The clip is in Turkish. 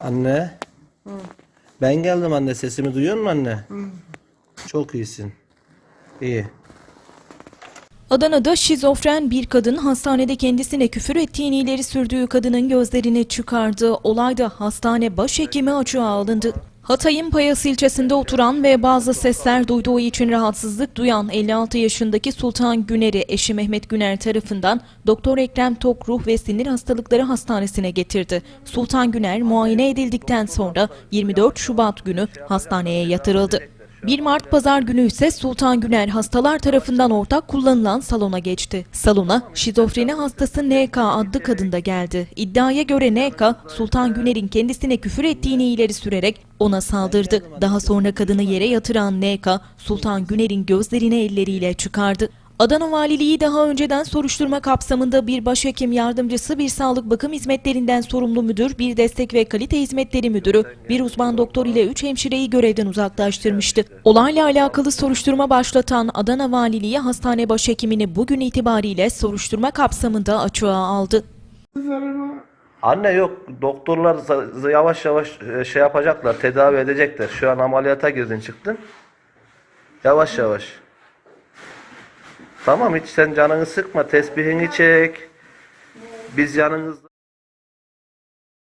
Anne. Ben geldim anne. Sesimi duyuyor musun anne? Çok iyisin. İyi. Adana'da şizofren bir kadın hastanede kendisine küfür ettiğini ileri sürdüğü kadının gözlerini çıkardı. Olayda hastane başhekimi açığa alındı. Hatay'ın Payas ilçesinde oturan ve bazı sesler duyduğu için rahatsızlık duyan 56 yaşındaki Sultan Güner'i eşi Mehmet Güner tarafından Doktor Ekrem Tok Ruh ve Sinir Hastalıkları Hastanesi'ne getirdi. Sultan Güner muayene edildikten sonra 24 Şubat günü hastaneye yatırıldı. 1 Mart pazar günü ise Sultan Güner hastalar tarafından ortak kullanılan salona geçti. Salona şizofreni hastası NK adlı kadın da geldi. İddiaya göre NK, Sultan Güner'in kendisine küfür ettiğini ileri sürerek ona saldırdı. Daha sonra kadını yere yatıran NK, Sultan Güner'in gözlerini elleriyle çıkardı. Adana Valiliği daha önceden soruşturma kapsamında bir başhekim yardımcısı, bir sağlık bakım hizmetlerinden sorumlu müdür, bir destek ve kalite hizmetleri müdürü, bir uzman doktor ile 3 hemşireyi görevden uzaklaştırmıştı. Olayla alakalı soruşturma başlatan Adana Valiliği hastane başhekimini bugün itibariyle soruşturma kapsamında açığa aldı. Anne yok. Doktorlar yavaş yavaş e, şey yapacaklar. Tedavi edecekler. Şu an ameliyata girdin çıktın. Yavaş yavaş. Tamam hiç sen canını sıkma. Tesbihini çek. Biz yanınızda.